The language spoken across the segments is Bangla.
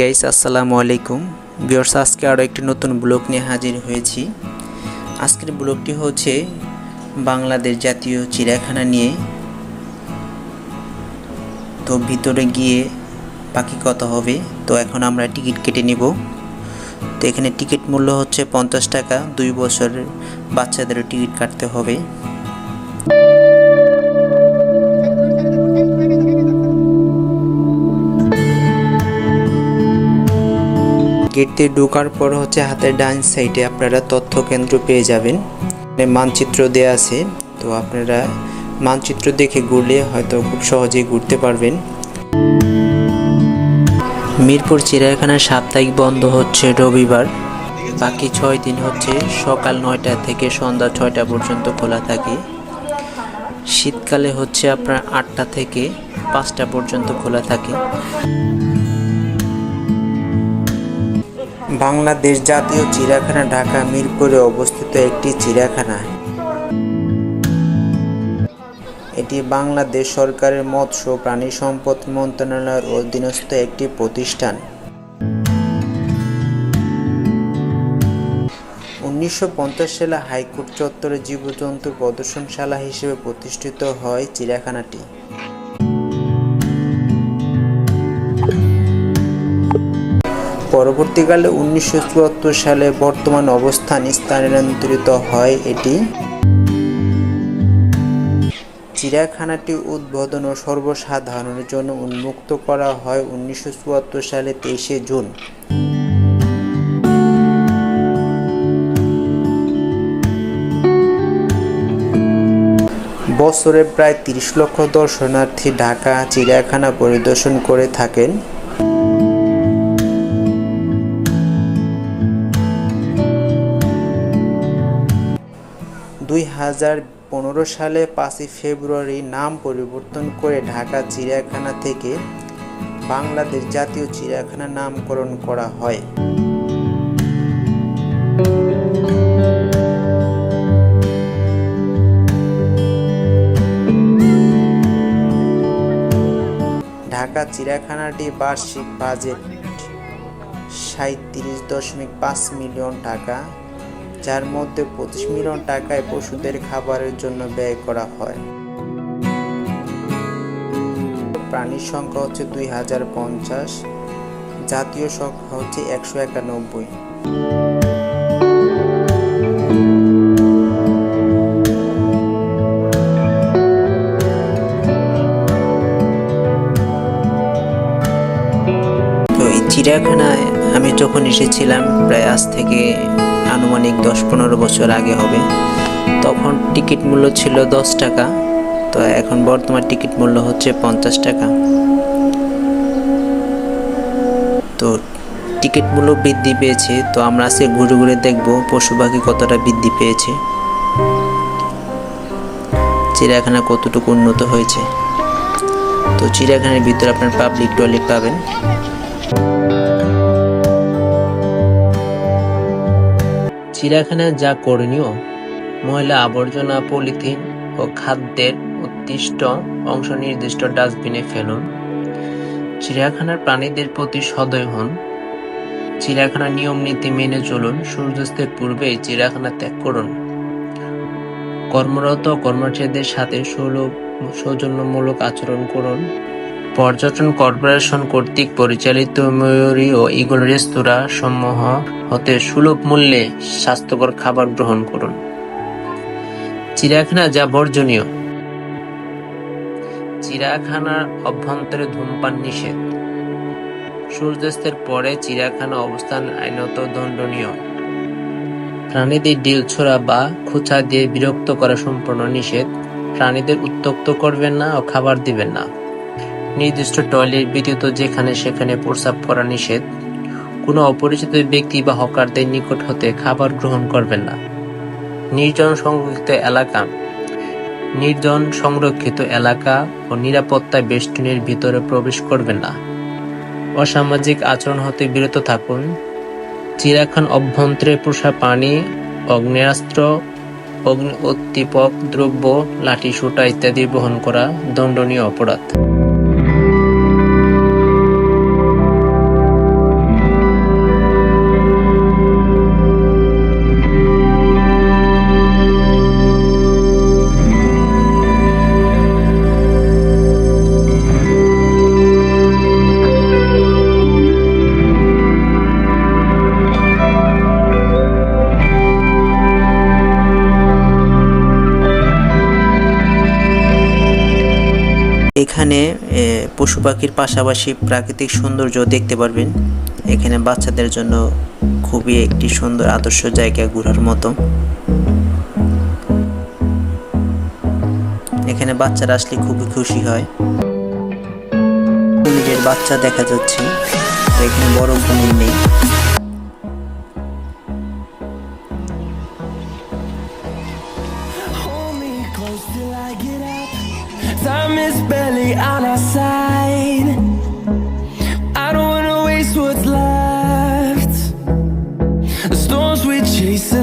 গাইস আসসালামু আলাইকুম। বিয়ার্স আজকে আরও একটি নতুন ব্লগ নিয়ে হাজির হয়েছি। আজকের ব্লগটি হচ্ছে বাংলাদেশ জাতীয় চিড়িয়াখানা নিয়ে। তো ভিতরে গিয়ে বাকি কত হবে। তো এখন আমরা টিকিট কেটে নিব। তো এখানে টিকিট মূল্য হচ্ছে পঞ্চাশ টাকা। দুই বছরের বাচ্চাদেরও টিকিট কাটতে হবে। গেট দিয়ে ঢোকার পর হচ্ছে হাতের ডান সাইডে আপনারা তথ্য কেন্দ্র পেয়ে যাবেন। মানচিত্র দেওয়া আছে, তো আপনারা মানচিত্র দেখে ঘুরলে হয়তো খুব সহজেই ঘুরতে পারবেন। মিরপুর চিড়িয়াখানা সাপ্তাহিক বন্ধ হচ্ছে রবিবার। বাকি ছয় দিন হচ্ছে সকাল নয়টা থেকে সন্ধ্যা ছয়টা পর্যন্ত খোলা থাকে। শীতকালে হচ্ছে আপনার আটটা থেকে পাঁচটা পর্যন্ত খোলা থাকে। বাংলাদেশ জাতীয় চিড়িয়াখানা ঢাকা মিরপুরে অবস্থিত একটি চিড়িয়াখানা। এটি বাংলাদেশ সরকারের মৎস্য প্রাণী সম্পদ মন্ত্রণালয়ের অধীনস্থ একটি প্রতিষ্ঠান। উনিশশো পঞ্চাশ সালে হাইকোর্ট চত্বরে জীবজন্তু প্রদর্শনশালা হিসেবে প্রতিষ্ঠিত হয় চিড়িয়াখানাটি। পরবর্তীকালে উনিশশো চুয়াত্তর সালে বর্তমান অবস্থান স্থানান্তরিত হয় এটি। চিড়িয়াখানাটি উদ্বোধন ও সর্বসাধারণের জন্য উন্মুক্ত করা হয় উনিশশো চুয়াত্তর সালে তেইশে জুন। বছরে প্রায় তিরিশ লক্ষ দর্শনার্থী ঢাকা চিড়িয়াখানা পরিদর্শন করে থাকেন। দুই হাজার পনেরো সালে পাঁচই ফেব্রুয়ারি নাম পরিবর্তন করে ঢাকা চিড়িয়াখানা থেকে বাংলাদেশ জাতীয় চিড়িয়াখানা নামকরণ করা হয়। ঢাকা চিড়িয়াখানাটি বার্ষিক বাজেট সাঁত্রিশ দশমিক পাঁচ মিলিয়ন টাকা। যার মধ্যে পঁচিশ মিলিয়ন টাকায় পশুদের খাবারের জন্য ব্যয় করা হয়। প্রাণীর সংখ্যা হচ্ছে দুই হাজার পঞ্চাশ, জাতীয় সংখ্যা হচ্ছে একশো একানব্বই। চিড়িয়াখানায় আমি যখন এসেছিলাম, প্রায় আজ থেকে আনুমানিক দশ পনেরো বছর আগে হবে। তখন টিকিট মূল্য ছিল দশ টাকা, তো এখন বর্তমান টিকিট মূল্য হচ্ছে পঞ্চাশ টাকা। তো টিকিট মূল্য বৃদ্ধি পেয়েছে, তো আমরা আজকে ঘুরে ঘুরে দেখব পশু পাখি কতটা বৃদ্ধি পেয়েছে। চিড়িয়াখানা কতটুকু উন্নত হয়েছে। তো চিড়িয়াখানার ভিতরে আপনার পাবলিক টয়লেট পাবেন। চিড়িয়াখানায় যা করণীয়, ময়লা আবর্জনা পলিথিন ও খাদ্যের উৎকৃষ্ট অংশ নির্দিষ্ট ডাস্টবিনে ফেলুন। চিড়িয়াখানার প্রাণীদের প্রতি সদয় হন। চিড়িয়াখানার নিয়ম নীতি মেনে চলুন, সূর্যাস্তের পূর্বেই চিড়িয়াখানা ত্যাগ করুন। কর্মরত কর্মচারীদের সাথে সুলভ সৌজন্যমূলক আচরণ করুন। পর্যটন কর্পোরেশন কর্তৃক পরিচালিত ময়ূরী ও ইগল রেস্তোরাঁ সমূহ হতে সুলভ মূল্যে স্বাস্থ্যকর খাবার গ্রহণ করুন। চিড়িয়াখানা যা বর্জনীয়। চিড়িয়াখানার অভ্যন্তরে ধূমপান নিষেধ। সূর্যাস্তের পরে চিড়িয়াখানা অবস্থান আইনত দণ্ডনীয়। প্রাণীদের ডিল ছোড়া বা খোঁচা দিয়ে বিরক্ত করা সম্পূর্ণ নিষেধ। প্রাণীদের উত্তক্ত করবেন না ও খাবার দিবেন না। নির্দিষ্ট টয়লেট ব্যতীত যেখানে সেখানে প্রস্রাব করা নিষেধ। কোনো অপরিচিত ব্যক্তি বা হকারদের নিকট হতে খাবার গ্রহণ করবেন না। নির্জন সংরক্ষিত এলাকা। নির্জন সংরক্ষিত এলাকা ও নিরাপত্তা বেষ্টনীর ভিতরে প্রবেশ করবেন না। অসামাজিক আচরণ হতে বিরত থাকুন। চিরাখান অভ্যন্তরে পোষা পানি, অগ্নেয়াস্ত্র অগ্নি উদ্দীপক দ্রব্য, লাঠি সুটা ইত্যাদি বহন করা দণ্ডনীয় অপরাধ। এখানে পশু পাখির পাশাপাশি প্রাকৃতিক সৌন্দর্য দেখতে পারবেন। এখানে বাচ্চাদের জন্য খুবই একটি সুন্দর আদর্শ জায়গা ঘোরার মতো। এখানে বাচ্চারা আসলে খুবই খুশি হয়। বাচ্চা দেখা যাচ্ছে। এখানে বড় ভূমি নেই। chasing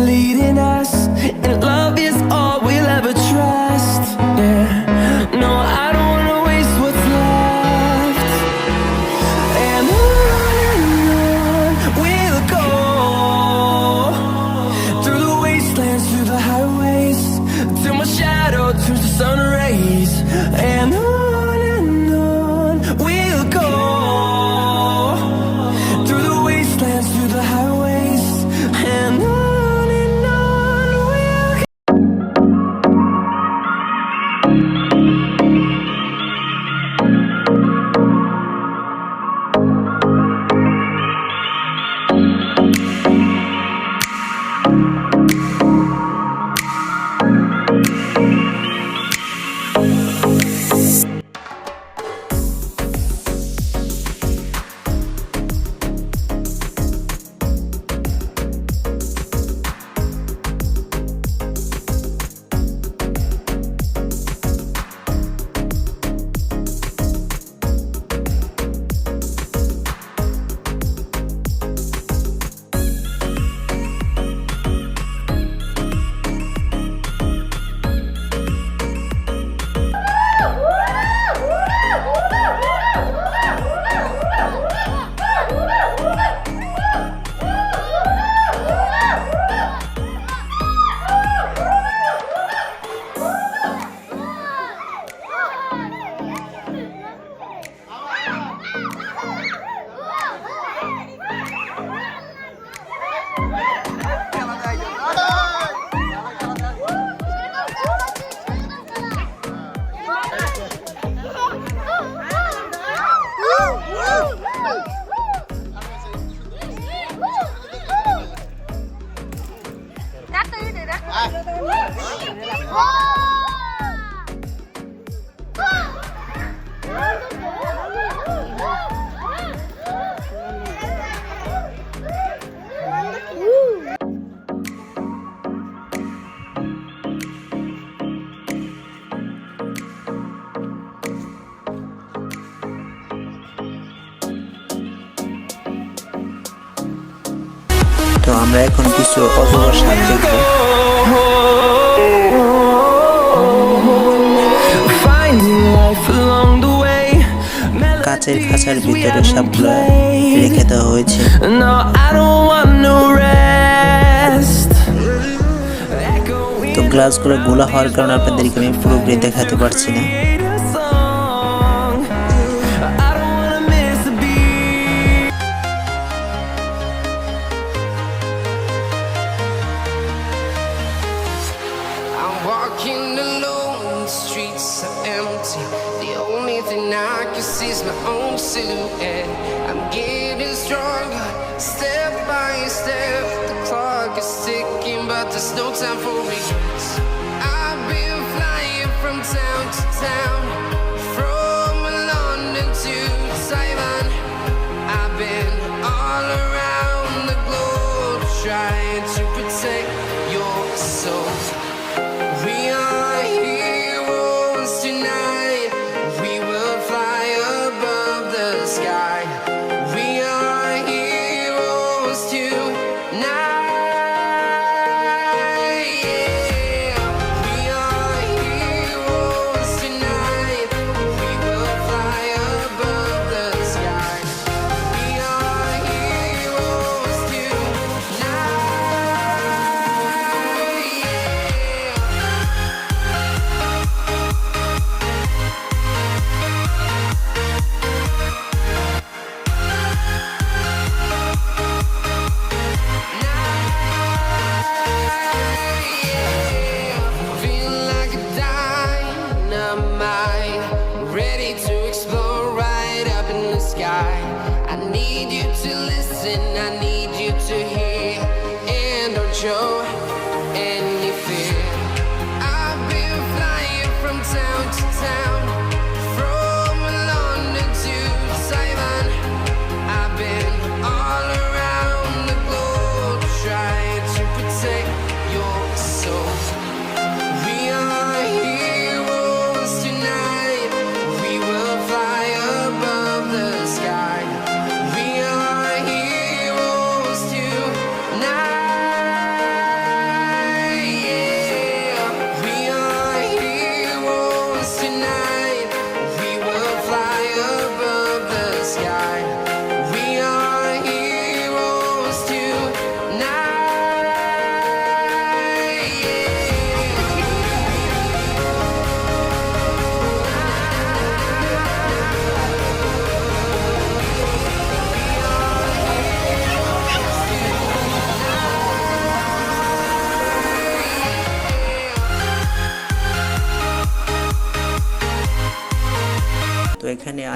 তো আমরা এখন কিছু অপকর সাপ দেখব। কাচের খাঁচার ভিতরে সবগুলো রেখে দেওয়া হয়েছে। তো গ্লাসগুলো গোলা হওয়ার কারণে আপনাদেরকে আমি পুরোপুরি দেখাতে পারছি না। mind, ready to.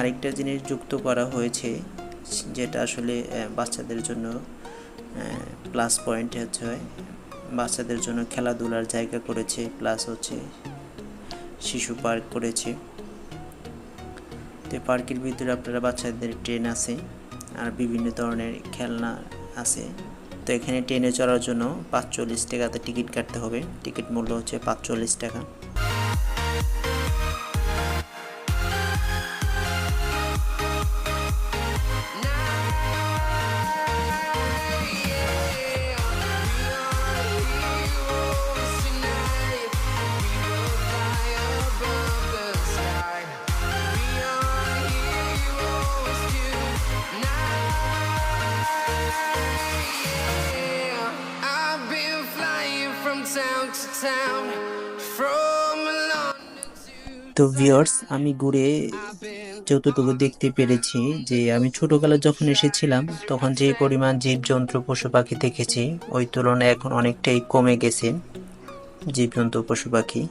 আরেকটা জিনিস যুক্ত করা হয়েছে, যেটা আসলে বাচ্চাদের জন্য প্লাস পয়েন্ট হচ্ছে, বাচ্চাদের জন্য খেলাধুলার জায়গা করেছে প্লাস হচ্ছে শিশু পার্ক করেছে। তো পার্কের ভিতরে আপনারা বাচ্চাদের ট্রেন আছে, আর বিভিন্ন ধরনের খেলনা আছে। তো এখানে ট্রেনে চড়ার জন্য পাঁচচল্লিশ টাকাতে টিকিট কাটতে হবে। টিকিট মূল্য হচ্ছে পাঁচচল্লিশ টাকা। তো ভিওর্স আমি ঘুরে যতটুকু দেখতে পেরেছি যে আমি ছোটবেলা যখন এসেছিলাম, তখন যে পরিমাণ জীবজন্তু, পশু পাখি দেখেছি, ওই তুলনায় এখন অনেকটাই কমে গেছে জীবজন্তু, পশু পাখি।